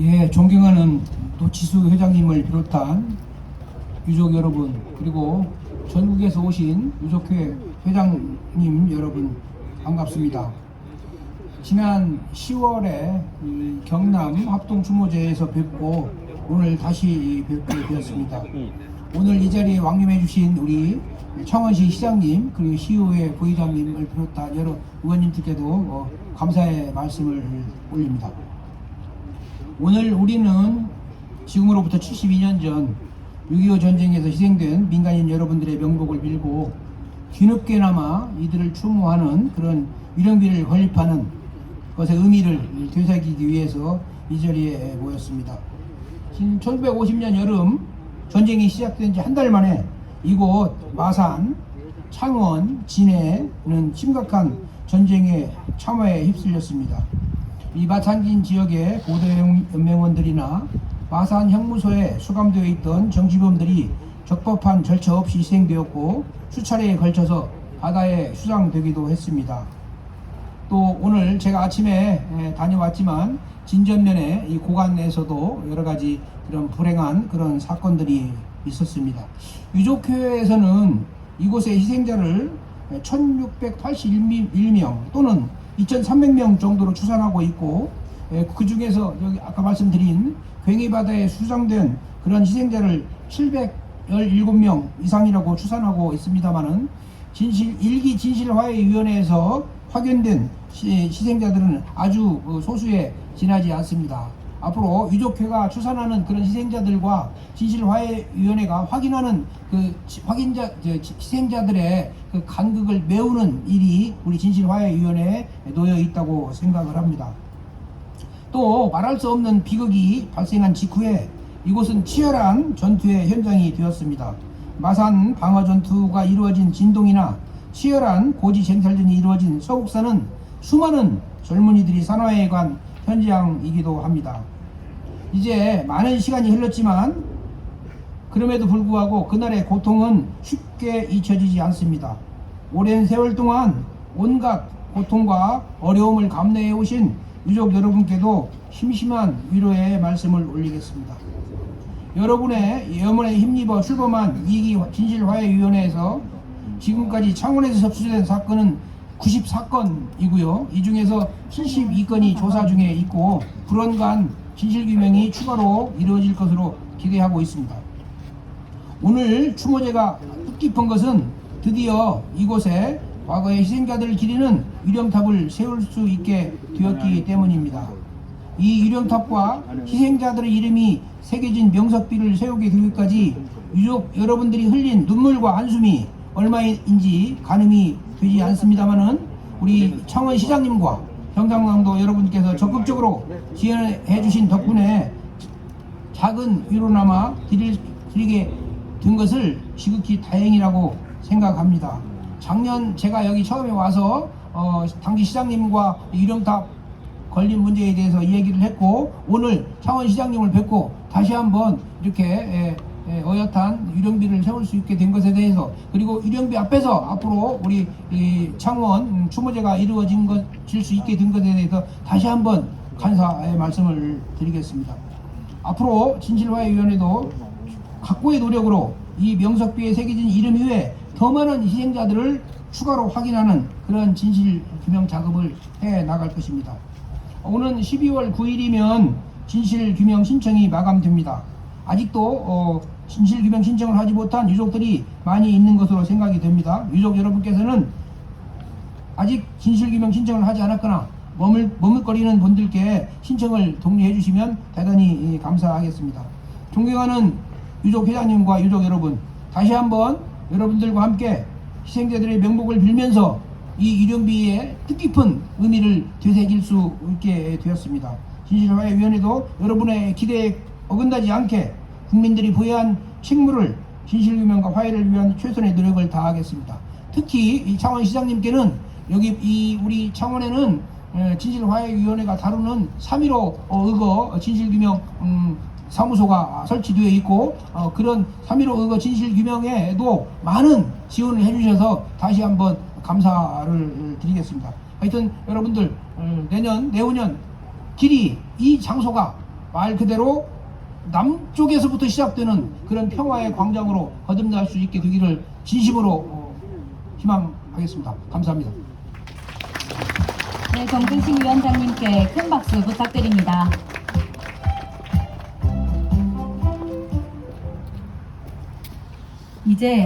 예, 존경하는 노치수 회장님을 비롯한 유족 여러분 그리고 전국에서 오신 유족회 회장님 여러분 반갑습니다. 지난 10월에 이 경남 합동 추모제에서 뵙고 오늘 다시 뵙게 되었습니다. 오늘 이 자리에 왕림해 주신 우리 청원시 시장님 그리고 시의회 부의장님을 비롯한 여러 의원님들께도 어, 감사의 말씀을 올립니다. 오늘 우리는 지금으로부터 72년 전 6.25 전쟁에서 희생된 민간인 여러분들의 명복을 빌고 뒤늦게나마 이들을 추모하는 그런 위령비를 건립하는 것의 의미를 되새기기 위해서 이 자리에 모였습니다. 지금 1950년 여름 전쟁이 시작된 지 한 달 만에 이곳 마산, 창원, 진해는 심각한 전쟁의 참화에 휩쓸렸습니다. 이 마산진 지역의 고도연맹원들이나 마산 형무소에 수감되어 있던 정치범들이 적법한 절차 없이 희생되었고 수차례에 걸쳐서 바다에 수장되기도 했습니다. 또 오늘 제가 아침에 에, 다녀왔지만 진전면에 이 고관에서도 여러 가지 그런 불행한 그런 사건들이 있었습니다. 유족회에서는 이곳의 희생자를 1681명 또는 2300명 정도로 추산하고 있고 그 중에서 여기 아까 말씀드린 괭이바다에 수상된 그런 희생자를 717명 이상이라고 추산하고 있습니다만은 진실 일기 진실화해위원회에서 확인된 시- 희생자들은 아주 어, 소수에 지나지 않습니다. 앞으로 유족회가 추산하는 그런 희생자들과 진실화해위원회가 확인하는 그 지- 확인자 희생자들의 그 간극을 메우는 일이 우리 진실화해위원회에 놓여 있다고 생각을 합니다. 또 말할 수 없는 비극이 발생한 직후에 이곳은 치열한 전투의 현장이 되었습니다. 마산 방어 전투가 이루어진 진동이나 치열한 고지 쟁탈전이 이루어진 서국사는 수많은 젊은이들이 산화에 관 현장이기도 합니다. 이제 많은 시간이 흘렀지만 그럼에도 불구하고 그날의 고통은 쉽게 잊혀지지 않습니다. 오랜 세월 동안 온갖 고통과 어려움을 감내해 오신 유족 여러분께도 심심한 위로의 말씀을 올리겠습니다. 여러분의 염원에 힘입어 출범한 이기 진실화해위원회에서 지금까지 창원에서 접수된 사건은 94건이고요. 이 중에서 72건이 조사 중에 있고 불언간 진실규명이 추가로 이루어질 것으로 기대하고 있습니다. 오늘 추모제가 뜻깊은 것은 드디어 이곳에 과거의 희생자들을 기리는 유령탑을 세울 수 있게 되었기 때문입니다. 이 유령탑과 희생자들의 이름이 새겨진 명석비를 세우게 되기까지 유족 여러분들이 흘린 눈물과 한숨이 얼마인지 가늠이 되지 않습니다만은 우리 창원 시장님과 경상남도 여러분께서 적극적으로 지원해 주신 덕분에 작은 위로나마 드릴, 드리게 된 것을 지극히 다행이라고 생각합니다. 작년 제가 여기 처음에 와서 어, 당시 시장님과 유령탑 걸린 문제에 대해서 이야기를 했고 오늘 창원 시장님을 뵙고 다시 한번 이렇게 에, 에, 어엿한 유령비를 세울 수 있게 된 것에 대해서 그리고 유령비 앞에서 앞으로 우리 이 창원 음, 추모제가 이루어진 것일 수 있게 된 것에 대해서 다시 한번 감사의 말씀을 드리겠습니다. 앞으로 진실화해위원회도 각고의 노력으로 이 명석비에 새겨진 이름 이외에 더 많은 희생자들을 추가로 확인하는 그런 진실 규명 작업을 해 나갈 것입니다. 오는 12월 9일이면 진실 규명 신청이 마감됩니다. 아직도 어, 진실 규명 신청을 하지 못한 유족들이 많이 있는 것으로 생각이 됩니다. 유족 여러분께서는 아직 진실규명 신청을 하지 않았거나 머물, 머물거리는 분들께 신청을 독려해 주시면 대단히 예, 감사하겠습니다. 존경하는 유족 회장님과 유족 여러분, 다시 한번 여러분들과 함께 희생자들의 명복을 빌면서 이 유령비의 뜻깊은 의미를 되새길 수 있게 되었습니다. 진실화해위원회도 여러분의 기대에 어긋나지 않게 국민들이 부여한 책무를 진실규명과 화해를 위한 최선의 노력을 다하겠습니다. 특히 이 창원 시장님께는 여기 이 우리 창원에는 에, 진실화해위원회가 다루는 3.15 어, 의거 진실규명 음, 사무소가 설치되어 있고 어, 그런 3.15 의거 진실규명에도 많은 지원을 해주셔서 다시 한번 감사를 드리겠습니다. 하여튼 여러분들 어, 내년 내후년 길이 이 장소가 말 그대로 남쪽에서부터 시작되는 그런 평화의 광장으로 거듭날 수 있게 되기를 진심으로 어, 희망하겠습니다. 감사합니다. 네, 정근식 위원장님께 큰 박수 부탁드립니다. 이제